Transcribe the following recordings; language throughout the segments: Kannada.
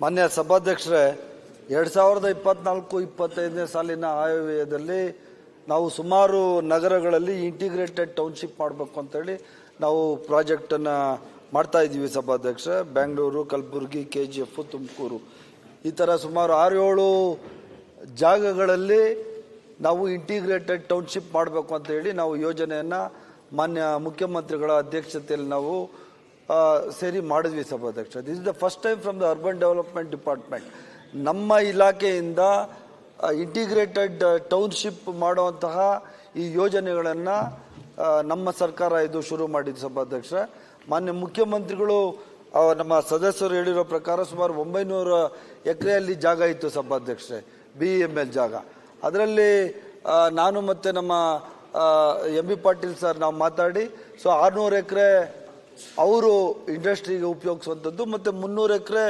ಮಾನ್ಯ ಸಭಾಧ್ಯಕ್ಷರೇ, ಎರಡು ಸಾವಿರದ ಇಪ್ಪತ್ನಾಲ್ಕು ಇಪ್ಪತ್ತೈದನೇ ಸಾಲಿನ ಆಯವ್ಯಯದಲ್ಲಿ ನಾವು ಸುಮಾರು ನಗರಗಳಲ್ಲಿ ಇಂಟಿಗ್ರೇಟೆಡ್ ಟೌನ್ಶಿಪ್ ಮಾಡಬೇಕು ಅಂತೇಳಿ ನಾವು ಪ್ರಾಜೆಕ್ಟನ್ನು ಮಾಡ್ತಾ ಇದ್ದೀವಿ ಸಭಾಧ್ಯಕ್ಷ Bengaluru, Kalaburagi K G F Tumakuru. ಈ ಥರ ಸುಮಾರು ಆರು ಏಳು ಜಾಗಗಳಲ್ಲಿ ನಾವು ಇಂಟಿಗ್ರೇಟೆಡ್ ಟೌನ್ಶಿಪ್ ಮಾಡಬೇಕು ಅಂತ ಹೇಳಿ ನಾವು ಯೋಜನೆಯನ್ನು ಮಾನ್ಯ ಮುಖ್ಯಮಂತ್ರಿಗಳ ಅಧ್ಯಕ್ಷತೆಯಲ್ಲಿ ನಾವು ಸೇರಿ ಮಾಡಿದ್ವಿ ಸಭಾಧ್ಯಕ್ಷ. This is the first time from the urban development department ನಮ್ಮ ಇಲಾಖೆಯಿಂದ ಇಂಟಿಗ್ರೇಟೆಡ್ ಟೌನ್ಶಿಪ್ ಮಾಡುವಂತಹ ಈ ಯೋಜನೆಗಳನ್ನು ನಮ್ಮ ಸರ್ಕಾರ ಇದು ಶುರು ಮಾಡಿದ್ದು ಸಭಾಧ್ಯಕ್ಷ. ಮಾನ್ಯ ಮುಖ್ಯಮಂತ್ರಿಗಳು ನಮ್ಮ ಸದಸ್ಯರು ಹೇಳಿರೋ ಪ್ರಕಾರ ಸುಮಾರು ಒಂಬೈನೂರ ಎಕರೆಯಲ್ಲಿ ಜಾಗ ಇತ್ತು ಸಭಾಧ್ಯಕ್ಷರೇ ಬಿ ಎಂ ಎಲ್ ಜಾಗ. ಅದರಲ್ಲಿ ನಾನು ಮತ್ತು ನಮ್ಮ ಎಂ ಬಿ ಪಾಟೀಲ್ ಸರ್ ನಾವು ಮಾತಾಡಿ, ಸೊ ಆರುನೂರು ಎಕರೆ ಅವರು ಇಂಡಸ್ಟ್ರಿಗೆ ಉಪಯೋಗಿಸುವಂಥದ್ದು ಮತ್ತು ಮುನ್ನೂರು ಎಕರೆ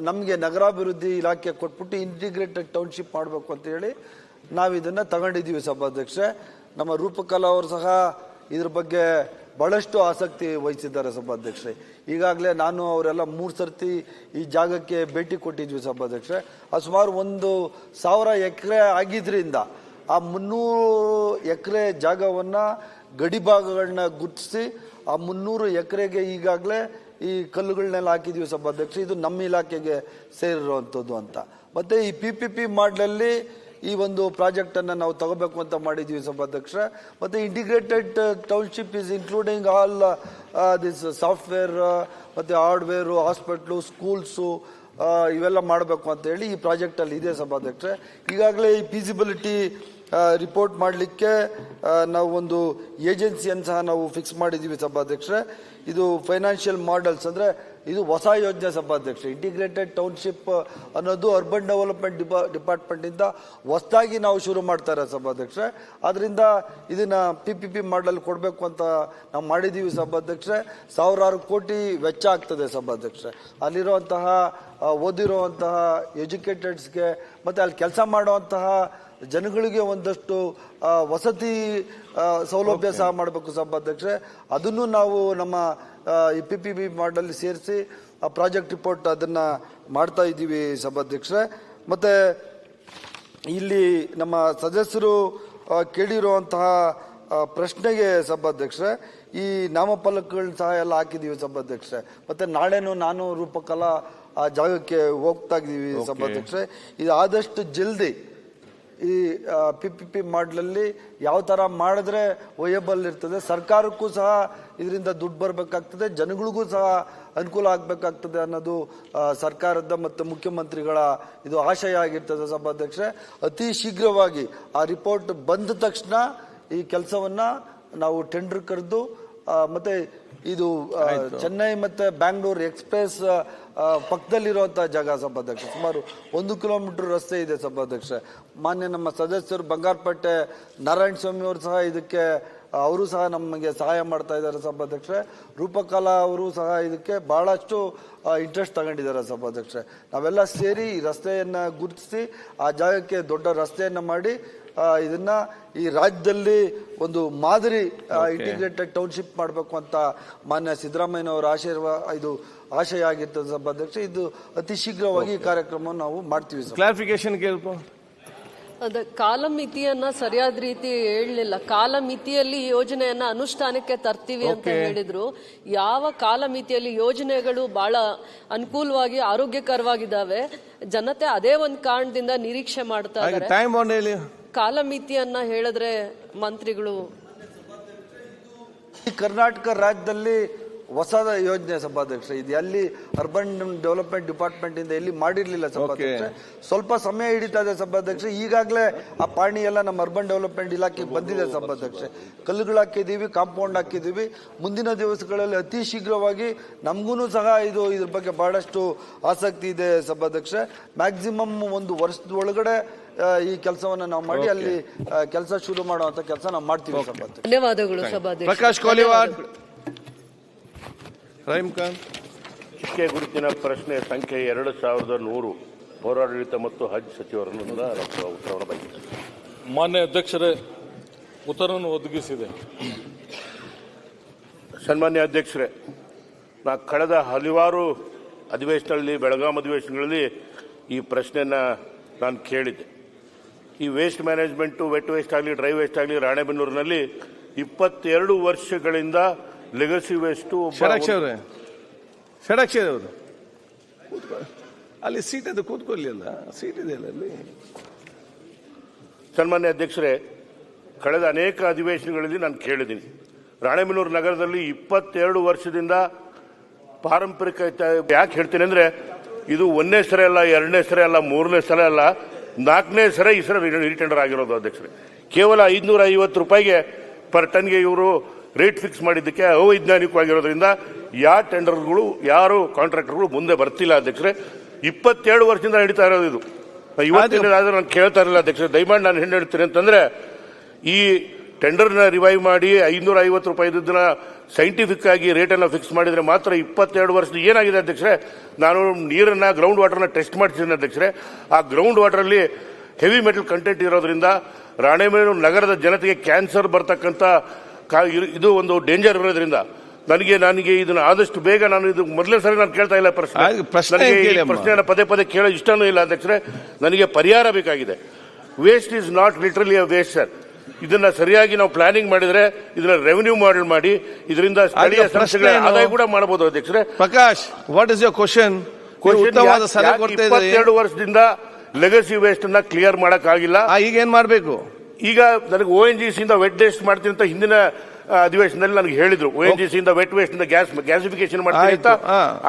ನಮಗೆ ನಗರಾಭಿವೃದ್ಧಿ ಇಲಾಖೆ ಕೊಟ್ಬಿಟ್ಟು ಇಂಟಿಗ್ರೇಟೆಡ್ ಟೌನ್ಶಿಪ್ ಮಾಡಬೇಕು ಅಂತ ಹೇಳಿ ನಾವು ಇದನ್ನು ತಗೊಂಡಿದ್ದೀವಿ ಸಭಾಧ್ಯಕ್ಷೆ. ನಮ್ಮ ರೂಪಕಲಾ ಅವರು ಸಹ ಇದ್ರ ಬಗ್ಗೆ ಬಹಳಷ್ಟು ಆಸಕ್ತಿ ವಹಿಸಿದ್ದಾರೆ ಸಭಾಧ್ಯಕ್ಷೆ. ಈಗಾಗಲೇ ನಾನು ಅವರೆಲ್ಲ ಮೂರು ಸರ್ತಿ ಈ ಜಾಗಕ್ಕೆ ಭೇಟಿ ಕೊಟ್ಟಿದ್ವಿ ಸಭಾಧ್ಯಕ್ಷೆ. ಆ ಸುಮಾರು ಒಂದು ಸಾವಿರ ಎಕರೆ ಆಗಿದ್ದರಿಂದ ಆ ಮುನ್ನೂರು ಎಕರೆ ಜಾಗವನ್ನು ಗಡಿಭಾಗಗಳನ್ನ ಗುರುತಿಸಿ ಆ ಮುನ್ನೂರು ಎಕರೆಗೆ ಈಗಾಗಲೇ ಈ ಕಲ್ಲುಗಳನ್ನೆಲ್ಲ ಹಾಕಿದ್ವಿ ಸಭಾಧ್ಯಕ್ಷ ಇದು ನಮ್ಮ ಇಲಾಖೆಗೆ ಸೇರಿರುವಂಥದ್ದು ಅಂತ. ಮತ್ತು ಈ ಪಿ ಪಿ ಪಿ ಮಾಡಲಲ್ಲಿ ಈ ಒಂದು ಪ್ರಾಜೆಕ್ಟನ್ನು ನಾವು ತಗೋಬೇಕು ಅಂತ ಮಾಡಿದ್ವಿ ಸಭಾಧ್ಯಕ್ಷ ಮತ್ತು integrated township is including all this software ಮತ್ತು ಹಾರ್ಡ್ವೇರು ಹಾಸ್ಪಿಟ್ಲು ಸ್ಕೂಲ್ಸು ಇವೆಲ್ಲ ಮಾಡಬೇಕು ಅಂತ ಹೇಳಿ ಈ ಪ್ರಾಜೆಕ್ಟಲ್ಲಿ ಇದೆ ಸಭಾಧ್ಯಕ್ಷ ಈಗಾಗಲೇ ಈ ಫೀಸಿಬಿಲಿಟಿ ರಿಪೋರ್ಟ್ ಮಾಡಲಿಕ್ಕೆ ನಾವು ಒಂದು ಏಜೆನ್ಸಿಯನ್ನು ಸಹ ನಾವು ಫಿಕ್ಸ್ ಮಾಡಿದ್ದೀವಿ ಸಭಾಧ್ಯಕ್ಷರೇ. ಇದು ಫೈನಾನ್ಷಿಯಲ್ ಮಾಡೆಲ್ಸ್ ಅಂದರೆ ಇದು ಹೊಸ ಯೋಜನೆ ಸಭಾಧ್ಯಕ್ಷ ಇಂಟಿಗ್ರೇಟೆಡ್ ಟೌನ್ಶಿಪ್ ಅನ್ನೋದು ಅರ್ಬನ್ ಡೆವಲಪ್ಮೆಂಟ್ ಡಿಪಾ ಡಿಪಾರ್ಟ್ಮೆಂಟಿಂದ ಹೊಸದಾಗಿ ನಾವು ಶುರು ಮಾಡ್ತಾರೆ ಸಭಾಧ್ಯಕ್ಷರೇ. ಆದ್ದರಿಂದ ಇದನ್ನು ಪಿ ಪಿ ಪಿ ಮಾಡಲ್ ಕೊಡಬೇಕು ಅಂತ ನಾವು ಮಾಡಿದ್ದೀವಿ ಸಭಾಧ್ಯಕ್ಷರೇ. ಸಾವಿರಾರು ಕೋಟಿ ವೆಚ್ಚ ಆಗ್ತದೆ ಸಭಾಧ್ಯಕ್ಷರೇ. ಅಲ್ಲಿರುವಂತಹ ಓದಿರುವಂತಹ ಎಜುಕೇಟೆಡ್ಸ್ಗೆ ಮತ್ತು ಅಲ್ಲಿ ಕೆಲಸ ಮಾಡುವಂತಹ ಜನಗಳಿಗೆ ಒಂದಷ್ಟು ವಸತಿ ಸೌಲಭ್ಯ ಸಹ ಮಾಡಬೇಕು ಸಭಾಧ್ಯಕ್ಷರೇ. ಅದನ್ನು ನಾವು ನಮ್ಮ ಈ ಪಿ ಪಿ ಬಿ ಮಾಡಲ್ಲಿ ಸೇರಿಸಿ ಆ ಪ್ರಾಜೆಕ್ಟ್ ರಿಪೋರ್ಟ್ ಅದನ್ನು ಮಾಡ್ತಾ ಇದ್ದೀವಿ ಸಭಾಧ್ಯಕ್ಷರೇ. ಮತ್ತು ಇಲ್ಲಿ ನಮ್ಮ ಸದಸ್ಯರು ಕೇಳಿರುವಂತಹ ಪ್ರಶ್ನೆಗೆ ಸಭಾಧ್ಯಕ್ಷರೇ ಈ ನಾಮಫಲಕಗಳನ್ನ ಸಹ ಎಲ್ಲ ಹಾಕಿದ್ದೀವಿ ಸಭಾಧ್ಯಕ್ಷರೇ. ಮತ್ತು ನಾಳೆನೂ ನಾನು ರೂಪಕಲಾ ಆ ಜಾಗಕ್ಕೆ ಹೋಗ್ತಾ ಇದ್ದೀವಿ ಸಭಾಧ್ಯಕ್ಷರೇ. ಇದು ಆದಷ್ಟು ಜಲ್ದಿ ಈ ಪಿ ಪಿ ಪಿ ಮಾಡಲಲ್ಲಿ ಯಾವ ಥರ ಮಾಡಿದ್ರೆ ವಯಬಲ್ ಇರ್ತದೆ. ಸರ್ಕಾರಕ್ಕೂ ಸಹ ಇದರಿಂದ ದುಡ್ಡು ಬರಬೇಕಾಗ್ತದೆ. ಜನಗಳಿಗೂ ಸಹ ಅನುಕೂಲ ಆಗಬೇಕಾಗ್ತದೆ ಅನ್ನೋದು ಸರ್ಕಾರದ ಮತ್ತು ಮುಖ್ಯಮಂತ್ರಿಗಳ ಇದು ಆಶಯ ಆಗಿರ್ತದೆ ಸಭಾಧ್ಯಕ್ಷರೇ. ಅತಿ ಶೀಘ್ರವಾಗಿ ಆ ರಿಪೋರ್ಟ್ ಬಂದ ತಕ್ಷಣ ಈ ಕೆಲಸವನ್ನು ನಾವು ಟೆಂಡರ್ ಕರೆದು ಮತ್ತೆ ಇದು ಚೆನ್ನೈ ಮತ್ತೆ ಬ್ಯಾಂಗ್ಳೂರ್ ಎಕ್ಸ್ಪ್ರೆಸ್ ಪಕ್ಕದಲ್ಲಿರುವಂತಹ ಜಾಗ ಸಭಾಧ್ಯಕ್ಷ. ಸುಮಾರು ಒಂದು ಕಿಲೋಮೀಟರ್ ರಸ್ತೆ ಇದೆ ಸಭಾಧ್ಯಕ್ಷ. ಮಾನ್ಯ ನಮ್ಮ ಸದಸ್ಯರು ಬಂಗಾರಪೇಟೆ ನಾರಾಯಣ ಸ್ವಾಮಿ ಅವರು ಸಹ ಇದಕ್ಕೆ ಅವರು ಸಹ ನಮಗೆ ಸಹಾಯ ಮಾಡ್ತಾ ಇದ್ದಾರೆ ಸಭಾಧ್ಯಕ್ಷ. ರೂಪಕಲಾ ಅವರು ಸಹ ಇದಕ್ಕೆ ಬಹಳಷ್ಟು ಇಂಟ್ರೆಸ್ಟ್ ತಗೊಂಡಿದ್ದಾರೆ ಸಭಾಧ್ಯಕ್ಷ. ನಾವೆಲ್ಲ ಸೇರಿ ಈ ರಸ್ತೆಯನ್ನ ಗುರುತಿಸಿ ಆ ಜಾಗಕ್ಕೆ ದೊಡ್ಡ ರಸ್ತೆಯನ್ನ ಮಾಡಿ ಇದನ್ನ ಈ ರಾಜ್ಯದಲ್ಲಿ ಒಂದು ಮಾದರಿ ಇಂಟಿಗ್ರೇಟೆಡ್ ಟೌನ್ಶಿಪ್ ಮಾಡಬೇಕು ಅಂತ ಮಾನ್ಯ ಸಿದ್ದರಾಮಯ್ಯನವರ ಆಶೀರ್ವ ಇದು ಆಶಯ ಆಗಿತ್ತು ಸಭಾಧ್ಯಕ್ಷ ಇದು ಅತಿ ಶೀಘ್ರವಾಗಿ ಈ ಕಾರ್ಯಕ್ರಮವನ್ನು ನಾವು ಮಾಡ್ತೀವಿ ಸರ್. ಕ್ಲಾರಿಫಿಕೇಶನ್ ಕೇಳ್ಕೊ ಅದ ಕಾಲಮಿತಿಯನ್ನ ಸರಿಯಾದ ರೀತಿ ಹೇಳಲಿಲ್ಲ. ಕಾಲಮಿತಿಯಲ್ಲಿ ಈ ಯೋಜನೆಯನ್ನ ಅನುಷ್ಠಾನಕ್ಕೆ ತರ್ತೀವಿ ಅಂತ ಹೇಳಿದ್ರು. ಯಾವ ಕಾಲಮಿತಿಯಲ್ಲಿ ಯೋಜನೆಗಳು ಬಹಳ ಅನುಕೂಲವಾಗಿ ಆರೋಗ್ಯಕರವಾಗಿದ್ದಾವೆ ಜನತೆ ಅದೇ ಒಂದು ಕಾರಣದಿಂದ ನಿರೀಕ್ಷೆ ಮಾಡ್ತಾ ಕಾಲಮಿತಿಯನ್ನ ಹೇಳಿದ್ರೆ ಮಂತ್ರಿಗಳು? ಈ ಕರ್ನಾಟಕ ರಾಜ್ಯದಲ್ಲಿ ಹೊಸ ಯೋಜನೆ ಸಭಾಧ್ಯಕ್ಷ ಇದು. ಎಲ್ಲಿ ಅರ್ಬನ್ ಡೆವಲಪ್ಮೆಂಟ್ ಡಿಪಾರ್ಟ್ಮೆಂಟ್ ಇಂದ ಎಲ್ಲಿ ಮಾಡಿರ್ಲಿಲ್ಲ ಸಭಾಧ್ಯಕ್ಷ. ಸ್ವಲ್ಪ ಸಮಯ ಹಿಡಿತಾ ಇದೆ ಸಭಾಧ್ಯಕ್ಷ. ಈಗಾಗಲೇ ಆ ಪಾಣಿ ಎಲ್ಲ ನಮ್ಮ ಅರ್ಬನ್ ಡೆವಲಪ್ಮೆಂಟ್ ಇಲಾಖೆಗೆ ಬಂದಿದೆ ಸಭಾಧ್ಯಕ್ಷ. ಕಲ್ಲುಗಳು ಹಾಕಿದ್ದೀವಿ ಕಾಂಪೌಂಡ್ ಹಾಕಿದ್ದೀವಿ. ಮುಂದಿನ ದಿವಸಗಳಲ್ಲಿ ಅತಿ ಶೀಘ್ರವಾಗಿ ನಮಗೂ ಸಹ ಇದು ಇದ್ರ ಬಗ್ಗೆ ಬಹಳಷ್ಟು ಆಸಕ್ತಿ ಇದೆ ಸಭಾಧ್ಯಕ್ಷ. ಮ್ಯಾಕ್ಸಿಮಮ್ ಒಂದು ವರ್ಷದ ಒಳಗಡೆ ಈ ಕೆಲಸವನ್ನು ನಾವು ಮಾಡಿ ಅಲ್ಲಿ ಕೆಲಸ ಶುರು ಮಾಡುವಂತ ಕೆಲಸ ನಾವು ಮಾಡ್ತೀವಿ ಧನ್ಯವಾದಗಳು ಸಭಾಧ್ಯಕ್ಷ. ಪ್ರಕಾಶ್ ಕೋಲಿವಾಡ್ ಖಾನ್. ಚಿಕ್ಕೆ ಗುರುತಿನ ಪ್ರಶ್ನೆ ಸಂಖ್ಯೆ ಎರಡು ಸಾವಿರದ ನೂರು. ಪೌರಾಡಳಿತ ಮತ್ತು ಹಜ್ ಸಚಿವರನ್ನು ಉತ್ತರವನ್ನು ಬಯಸಿದ್ದೇವೆ ಮಾನ್ಯ ಅಧ್ಯಕ್ಷರೇ ಉತ್ತರವನ್ನು ಒದಗಿಸಿದೆ. ಸನ್ಮಾನ್ಯ ಅಧ್ಯಕ್ಷರೇ ನಾ ಕಳೆದ ಹಲವಾರು ಅಧಿವೇಶನದಲ್ಲಿ ಬೆಳಗಾಂ ಅಧಿವೇಶನಗಳಲ್ಲಿ ಈ ಪ್ರಶ್ನೆಯನ್ನು ನಾನು ಕೇಳಿದ್ದೆ. ಈ ವೇಸ್ಟ್ ಮ್ಯಾನೇಜ್ಮೆಂಟು ವೆಟ್ ವೇಸ್ಟ್ ಆಗಲಿ ಡ್ರೈ ವೇಸ್ಟ್ ಆಗಲಿ ರಾಣೆಬೆನ್ನೂರಿನಲ್ಲಿ ಇಪ್ಪತ್ತೆರಡು ವರ್ಷಗಳಿಂದ ಲೆಗಸಿ ವೇಸ್ಟು ಅವರೇ. ಅಲ್ಲಿ ಸೀಟ್ ಅದು ಕೂತ್ಕೊಳ್ಳಿ ಅಲ್ಲ ಸೀಟ್ ಇದೆ ಅಲ್ಲಿ ಸನ್ಮಾನ್ಯ ಅಧ್ಯಕ್ಷರೇ ಕಳೆದ ಅನೇಕ ಅಧಿವೇಶನಗಳಲ್ಲಿ ನಾನು ಕೇಳಿದ್ದೀನಿ. ರಾಣೆಬೆನ್ನೂರು ನಗರದಲ್ಲಿ ಇಪ್ಪತ್ತೆರಡು ವರ್ಷದಿಂದ ಪಾರಂಪರಿಕ ಯಾಕೆ ಹೇಳ್ತೀನಿ ಅಂದ್ರೆ ಇದು ಒಂದನೇ ಸರಿ ಅಲ್ಲ ಎರಡನೇ ಸರಿ ಅಲ್ಲ ಮೂರನೇ ಸಲ ಅಲ್ಲ ನಾಲ್ಕನೇ ಸರ ಈ ಸರ ರಿಟೆಂಡರ್ ಆಗಿರೋದು ಅಧ್ಯಕ್ಷರೇ. ಕೇವಲ ಐದುನೂರ ಐವತ್ತು ರೂಪಾಯಿಗೆ ಪರ್ ಟನ್ಗೆ ಇವರು ರೇಟ್ ಫಿಕ್ಸ್ ಮಾಡಿದ್ದಕ್ಕೆ ಅವೈಜ್ಞಾನಿಕವಾಗಿರೋದ್ರಿಂದ ಯಾವ ಟೆಂಡರ್ಗಳು ಯಾರು ಕಾಂಟ್ರಾಕ್ಟರ್ಗಳು ಮುಂದೆ ಬರ್ತಿಲ್ಲ ಅಧ್ಯಕ್ಷರೇ. ಇಪ್ಪತ್ತೇಳು ವರ್ಷದಿಂದ ನಡೀತಾ ಇರೋದು ಇದು. ಇವತ್ತಿನ ಆದ್ರೆ ನಾನು ಕೇಳ್ತಾ ಇರಲಿಲ್ಲ ಅಧ್ಯಕ್ಷರೇ. ದಯಮಾಡಿ ನಾನು ಹೆಣ್ಣು ಹೇಳ್ತೀನಿ ಅಂತಂದ್ರೆ ಈ ಟೆಂಡರ್ನ ರಿವೈವ್ ಮಾಡಿ ಐನೂರ ಐವತ್ತು ರೂಪಾಯಿ ಇದ್ದನ್ನ ಸೈಂಟಿಫಿಕ್ ಆಗಿ ರೇಟನ್ನು ಫಿಕ್ಸ್ ಮಾಡಿದ್ರೆ ಮಾತ್ರ ಇಪ್ಪತ್ತೆರಡು ವರ್ಷದ ಏನಾಗಿದೆ ಅಧ್ಯಕ್ಷರೇ? ನಾನು ನೀರನ್ನ ಗ್ರೌಂಡ್ ವಾಟರ್ನ ಟೆಸ್ಟ್ ಮಾಡ್ತೀನಿ ಅಧ್ಯಕ್ಷರೇ. ಆ ಗ್ರೌಂಡ್ ವಾಟರಲ್ಲಿ ಹೆವಿ ಮೆಟಲ್ ಕಂಟೆಂಟ್ ಇರೋದ್ರಿಂದ ರಾಣೆಮೇಲು ನಗರದ ಜನತೆಗೆ ಕ್ಯಾನ್ಸರ್ ಬರ್ತಕ್ಕಂಥ ಕಾ- ಇದು- ಒಂದು ಡೇಂಜರ್ ಇರೋದ್ರಿಂದ ನನಗೆ ನನಗೆ ಇದನ್ನ ಆದಷ್ಟು ಬೇಗ ನಾನು ಇದು ಮೊದಲೇ ಸರಿ ನಾನು ಕೇಳ್ತಾ ಇಲ್ಲ ಪ್ರಶ್ನೆ. ಪ್ರಶ್ನೆಯನ್ನು ಪದೇ ಪದೇ ಕೇಳೋ ಇಷ್ಟನೂ ಇಲ್ಲ ಅಧ್ಯಕ್ಷರೇ. ನನಗೆ ಪರಿಹಾರ ಬೇಕಾಗಿದೆ. Waste is not literally a waste sir ಇದನ್ನ ಸರಿಯಾಗಿ ನಾವು ಪ್ಲಾನಿಂಗ್ ಮಾಡಿದ್ರೆ ಇದನ್ನ ರೆವೆನ್ಯೂ ಮಾಡೆಲ್ ಮಾಡಿ ಇದರಿಂದ ಸ್ಥಳೀಯ ಸಂಸ್ಥೆಗಳ ಆದಾಯ ಕೂಡ ಮಾಡಬಹುದು ಅಧ್ಯಕ್ಷರೇ. Prakash what is your question ಇಪ್ಪತ್ತೆರಡು ವರ್ಷದಿಂದ ಲೆಗಸಿ ವೇಸ್ಟ್ ಅನ್ನ ಕ್ಲಿಯರ್ ಮಾಡಕ್ ಆಗಿಲ್ಲ ಆ, ಈಗ ಏನ್ ಮಾಡಬೇಕು? ಈಗ ನನಗೆ ಓ ಎನ್ ಜಿ ಸಿಯಿಂದ ವೆಟ್ ವೇಸ್ಟ್ ಮಾಡ್ತೀನಿ ಅಂತ ಹಿಂದಿನ ಅಧಿವೇಶನದಲ್ಲಿ ನನಗೆ ಹೇಳಿದ್ರು. ಓ ಎನ್ ಜಿ ಸಿಯಿಂದ ವೆಟ್ ವೇಸ್ಟ್ ಇಂದ ಗ್ಯಾಸ್ ಗ್ಯಾಸಿಫಿಕೇಶನ್ ಮಾಡ್ತೀನಿ ಅಂತ.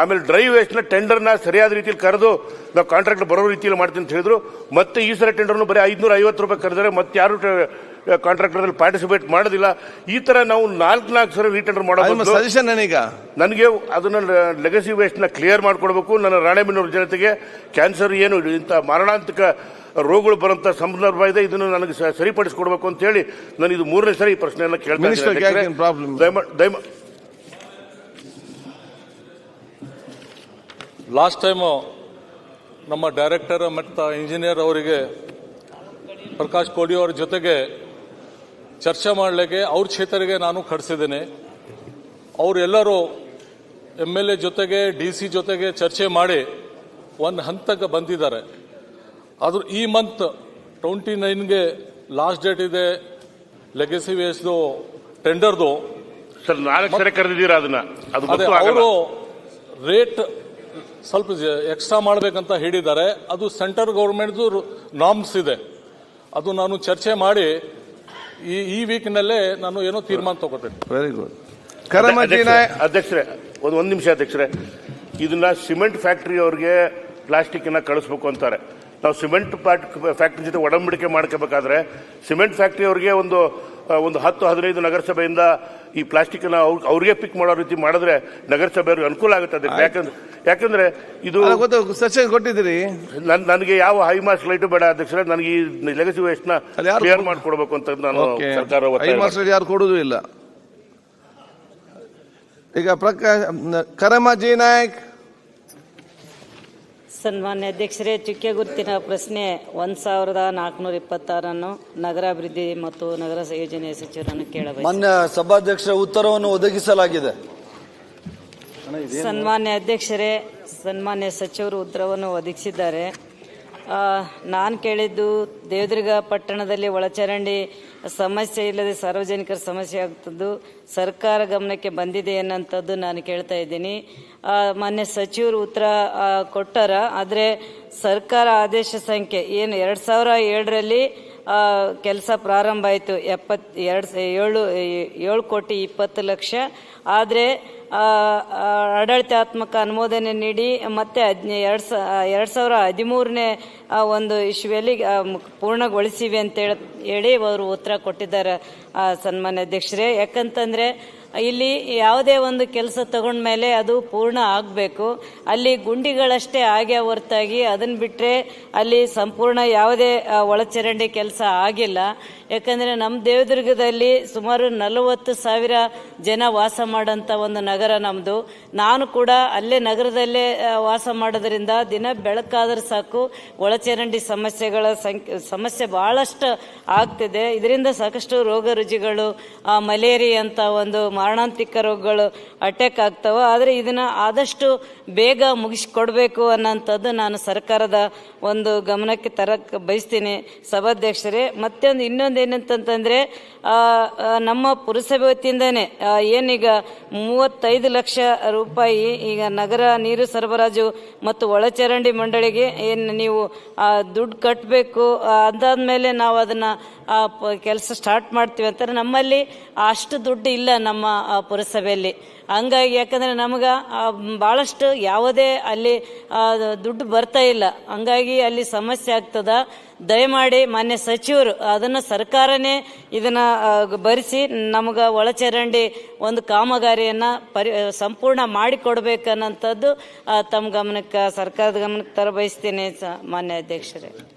ಆಮೇಲೆ ಡ್ರೈ ವೇಸ್ಟ್ನ ಟೆಂಡರ್ನ ಸರಿಯಾದ ರೀತಿಯಲ್ಲಿ ಕರೆದು ನಾವು ಕಾಂಟ್ರಾಕ್ಟ್ ಬರೋ ರೀತಿಯಲ್ಲಿ ಮಾಡ್ತೀನಿ ಅಂತ ಹೇಳಿದ್ರು. ಮತ್ತೆ ಈ ಸಲ ಟೆಂಡರ್ ಬರೀ ಐದ್ನೂರ ಐವತ್ತು ರೂಪಾಯಿ ಕರೆದರೆ ಮತ್ತೆ ಯಾರು ಕಾಂಟ್ರಾಕ್ಟರ್ ಪಾರ್ಟಿಸಿಪೇಟ್ ಮಾಡೋದಿಲ್ಲ. ಈ ತರ ನಾವು ನಾಲ್ಕು ನಾಲ್ಕು ಸಲ ರೀಟೆಂಡರ್ ಮಾಡೋ ಬದಲು ಸಜೆಷನ್ ನನಗ ನನಗೆ ಅದನ್ನ ಲೆಗಸಿ ವೇಸ್ಟ್ನ ಕ್ಲಿಯರ್ ಮಾಡಿಕೊಡ್ಬೇಕು. ನನ್ನ ರಾಣೆಬೆನ್ನೂರು ಜನತೆಗೆ ಕ್ಯಾನ್ಸರ್ ಏನು ಇಂಥ ಮಾರಣಾಂತಿಕ ರೋಗಗಳು ಬರುವಂತ ಸಂದರ್ಭ ಇದೆ ಇದನ್ನು ನನಗೆ ಸರಿಪಡಿಸ್ಕೊಡ್ಬೇಕು ಅಂತ ಹೇಳಿ ನಾನು ಇದು ಮೂರನೇ ಸರಿ ಈ ಪ್ರಶ್ನೆಯನ್ನ ಕೇಳ್ತಾ ಲಾಸ್ಟ್ ಟೈಮು ನಮ್ಮ ಡೈರೆಕ್ಟರ್ ಮತ್ತು ಇಂಜಿನಿಯರ್ ಅವರಿಗೆ ಪ್ರಕಾಶ್ ಕೋಡಿ ಅವರ ಜೊತೆಗೆ ಚರ್ಚೆ ಮಾಡಲಿಕ್ಕೆ ಅವ್ರ ಕ್ಷೇತ್ರಕ್ಕೆ ನಾನು ಕಳಿಸಿದ್ದೇನೆ ಅವರೆಲ್ಲರೂ ಎಂ ಎಲ್ ಎ ಜೊತೆಗೆ ಡಿ ಸಿ ಜೊತೆಗೆ ಚರ್ಚೆ ಮಾಡಿ ಒಂದು ಹಂತಕ್ಕೆ ಬಂದಿದ್ದಾರೆ. ಆದರೂ ಈ ಮಂತ್ ಟ್ವೆಂಟಿ ನೈನ್ಗೆ ಲಾಸ್ಟ್ ಡೇಟ್ ಇದೆ ಲೆಗಸಿ ವೇಸ್ದು ಟೆಂಡರ್ದು. ಕರೆದಿದ್ದೀರಾ ಅದನ್ನ? ಅದು ಅದೇ ಅವರು ರೇಟ್ ಸ್ವಲ್ಪ ಎಕ್ಸ್ಟ್ರಾ ಮಾಡಬೇಕಂತ ಹೇಳಿದ್ದಾರೆ. ಅದು ಸೆಂಟ್ರಲ್ ಗೌರ್ಮೆಂಟ್ದು ನಾಮ್ಸ್ ಇದೆ. ಅದು ನಾನು ಚರ್ಚೆ ಮಾಡಿ ಈ ಈ ವೀಕ್ನಲ್ಲೇ ನಾನು ಏನೋ ತೀರ್ಮಾನ ತಗೋತೇನೆ. ವೆರಿ ಗುಡ್ ಕರಮಜಿ ಅಧ್ಯಕ್ಷರೇ, ಅಧ್ಯಕ್ಷರೇ ಒಂದು ಒಂದು ನಿಮಿಷ ಅಧ್ಯಕ್ಷರೇ. ಇದನ್ನ ಸಿಮೆಂಟ್ ಫ್ಯಾಕ್ಟರಿ ಅವ್ರಿಗೆ ಪ್ಲಾಸ್ಟಿಕ್ ಅನ್ನ ಕಳಿಸ್ಬೇಕು ಅಂತಾರೆ. ನಾವು ಸಿಮೆಂಟ್ ಫ್ಯಾಕ್ಟರಿ ಜೊತೆ ಒಡಂಬಡಿಕೆ ಮಾಡ್ಕೋಬೇಕಾದ್ರೆ ಸಿಮೆಂಟ್ ಫ್ಯಾಕ್ಟರಿ ಅವ್ರಿಗೆ ಒಂದು ಒಂದು ಹತ್ತು ಹದಿನೈದು ನಗರಸಭೆಯಿಂದ ಈ ಪ್ಲಾಸ್ಟಿಕ್ ಅನ್ನ ಅವ್ರಿಗೆ ಪಿಕ್ ಮಾಡೋ ರೀತಿ ಮಾಡಿದ್ರೆ ನಗರಸಭೆಯವ್ರಿಗೆ ಅನುಕೂಲ ಆಗುತ್ತೆ ಅದಕ್ಕೆ. ಯಾಕಂದ್ರೆ ಯಾಕಂದ್ರೆ ಇದು ಸಜೆಷನ್ ಕೊಟ್ಟಿದ್ದೀರಿ? ನನ್- ನನಗೆ ಯಾವ ಹೈ ಮಾರ್ಕ್ಸ್ ಲೈಟ್ ಬೇಡ ಅಧ್ಯಕ್ಷರೇ ನನಗೆ ಈ ಲೆಗಸಿ ವೇಸ್ಟ್ನ ಕ್ಲಿಯರ್ ಮಾಡ್ಕೊಡ್ಬೇಕು ಅಂತ ನಾನು ಸರ್ಕಾರ ಒತ್ತಾಯ ಯಾರು ಕೊಡೋದು ಇಲ್ಲ? ಈಗ ಪ್ರಕಾಶ್ ಕರಮಜಿ ನಾಯಕ್ ಸನ್ಮಾನ್ಯ ಅಧ್ಯಕ್ಷರೇ ಚುಕ್ಕೆ ಗುರುತಿನ ಪ್ರಶ್ನೆ ಒಂದು ಸಾವಿರದ ನಾಲ್ಕುನೂರ ಇಪ್ಪತ್ತಾರನ್ನು ನಗರಾಭಿವೃದ್ಧಿ ಮತ್ತು ನಗರ ಯೋಜನೆ ಸಚಿವರನ್ನು ಕೇಳಬೇಕು ಮಾನ್ಯ ಸಭಾಧ್ಯಕ್ಷರ ಉತ್ತರವನ್ನು ಒದಗಿಸಲಾಗಿದೆ. ಸನ್ಮಾನ್ಯ ಅಧ್ಯಕ್ಷರೇ ಸನ್ಮಾನ್ಯ ಸಚಿವರು ಉತ್ತರವನ್ನು ಒದಗಿಸಿದ್ದಾರೆ. ನಾನು ಕೇಳಿದ್ದು ದೇವದುರ್ಗ ಪಟ್ಟಣದಲ್ಲಿ ಒಳಚರಂಡಿ ಸಮಸ್ಯೆ ಇಲ್ಲದೆ ಸಾರ್ವಜನಿಕರ ಸಮಸ್ಯೆ ಆಗ್ತದ್ದು, ಸರ್ಕಾರ ಗಮನಕ್ಕೆ ಬಂದಿದೆ ಅನ್ನೋಂಥದ್ದು ನಾನು ಕೇಳ್ತಾ ಇದ್ದೀನಿ. ಮೊನ್ನೆ ಸಚಿವರು ಉತ್ತರ ಕೊಟ್ಟಾರ, ಆದರೆ ಸರ್ಕಾರ ಆದೇಶ ಸಂಖ್ಯೆ ಏನು, ಎರಡು ಸಾವಿರ ಏಳರಲ್ಲಿ ಕೆಲಸ ಪ್ರಾರಂಭ ಆಯಿತು. ಎಪ್ಪತ್ತು ಎರಡು ಏಳು ಏಳು ಕೋಟಿ ಇಪ್ಪತ್ತು ಲಕ್ಷ. ಆದರೆ ಆಡಳಿತಾತ್ಮಕ ಅನುಮೋದನೆ ನೀಡಿ ಮತ್ತೆ ಎರಡು ಸ ಎರಡು ಸಾವಿರ ಹದಿಮೂರನೇ ಒಂದು ಇಶ್ಯೂಯಲ್ಲಿ ಆ, ಪೂರ್ಣಗೊಳಿಸಿವೆ ಅಂತ ಹೇಳಿ ಅವರು ಉತ್ತರ ಕೊಟ್ಟಿದ್ದಾರೆ ಸನ್ಮಾನ್ಯ ಅಧ್ಯಕ್ಷರೇ. ಯಾಕಂತಂದರೆ ಇಲ್ಲಿ ಯಾವುದೇ ಒಂದು ಕೆಲಸ ತಗೊಂಡ ಮೇಲೆ ಅದು ಪೂರ್ಣ ಆಗಬೇಕು. ಅಲ್ಲಿ ಗುಂಡಿಗಳಷ್ಟೇ ಆಗ್ಯ ಹೊರತಾಗಿ ಅದನ್ನು ಬಿಟ್ಟರೆ ಅಲ್ಲಿ ಸಂಪೂರ್ಣ ಯಾವುದೇ ಒಳಚರಂಡಿ ಕೆಲಸ ಆಗಿಲ್ಲ. ಯಾಕಂದರೆ ನಮ್ಮ ದೇವದುರ್ಗದಲ್ಲಿ ಸುಮಾರು ನಲವತ್ತು ಸಾವಿರ ಜನ ವಾಸ ಮಾಡೋಂಥ ಒಂದು ನಗರ ನಮ್ಮದು ನಾನು ಕೂಡ ಅಲ್ಲೇ ನಗರದಲ್ಲೇ ವಾಸ ಮಾಡೋದ್ರಿಂದ ದಿನ ಬೆಳಕಾದ್ರೆ ಸಾಕು. ಒಳಚರಂಡಿ ಸಮಸ್ಯೆಗಳ ಸಂಖ್ಯೆ ಸಮಸ್ಯೆ ಬಹಳಷ್ಟು ಆಗ್ತಿದೆ. ಇದರಿಂದ ಸಾಕಷ್ಟು ರೋಗ ರುಜಿಗಳು ಮಲೇರಿಯಾ ಅಂತ ಒಂದು ಮಾರಣಾಂತಿಕ ರೋಗಗಳು ಅಟ್ಯಾಕ್ ಆಗ್ತಾವೆ. ಆದರೆ ಇದನ್ನ ಆದಷ್ಟು ಬೇಗ ಮುಗಿಸ್ಕೊಡ್ಬೇಕು ಅನ್ನೋಂಥದ್ದು ನಾನು ಸರ್ಕಾರದ ಒಂದು ಗಮನಕ್ಕೆ ತರಕ್ಕೆ ಬಯಸ್ತೀನಿ ಸಭಾಧ್ಯಕ್ಷರೇ. ಮತ್ತೊಂದು ಇನ್ನೊಂದು ಏನಂತಂತಂದ್ರೆ ನಮ್ಮ ಪುರಸಭೆ ವತಿಯಿಂದನೇ ಏನೀಗ ಏನೀಗ ಮೂವತ್ತೈದು ಲಕ್ಷ ರೂಪಾಯಿ ಈಗ ನಗರ ನೀರು ಸರಬರಾಜು ಮತ್ತು ಒಳಚರಂಡಿ ಮಂಡಳಿಗೆ ಏನು ನೀವು ದುಡ್ಡು ಕಟ್ಟಬೇಕು ಅದಾದ್ಮೇಲೆ ನಾವು ಅದನ್ನು ಕೆಲಸ ಸ್ಟಾರ್ಟ್ ಮಾಡ್ತೀವಿ. ಅಂತಾರೆ ನಮ್ಮಲ್ಲಿ ಅಷ್ಟು ದುಡ್ಡು ಇಲ್ಲ ನಮ್ಮ ಪುರಸಭೆಯಲ್ಲಿ. ಹಂಗಾಗಿ ಯಾಕಂದ್ರೆ ನಮ್ಗೆ ಭಾಳಷ್ಟು ಯಾವುದೇ ಅಲ್ಲಿ ದುಡ್ಡು ಬರ್ತಾ ಇಲ್ಲ. ಹಂಗಾಗಿ ಅಲ್ಲಿ ಸಮಸ್ಯೆ ಆಗ್ತದ. ದಯಮಾಡಿ ಮಾನ್ಯ ಸಚಿವರು ಅದನ್ನು ಸರ್ಕಾರನೇ ಇದನ್ನು ಭರಿಸಿ ನಮ್ಗೆ ಒಳಚರಂಡಿ ಒಂದು ಕಾಮಗಾರಿಯನ್ನು ಪರಿ, ಸಂಪೂರ್ಣ ಮಾಡಿಕೊಡ್ಬೇಕನ್ನಂಥದ್ದು ತಮ್ಮ ಗಮನಕ್ಕೆ, ಸರ್ಕಾರದ ಗಮನಕ್ಕೆ ತರ ಬಯಸ್ತೀನಿ ಮಾನ್ಯ ಅಧ್ಯಕ್ಷರೇ.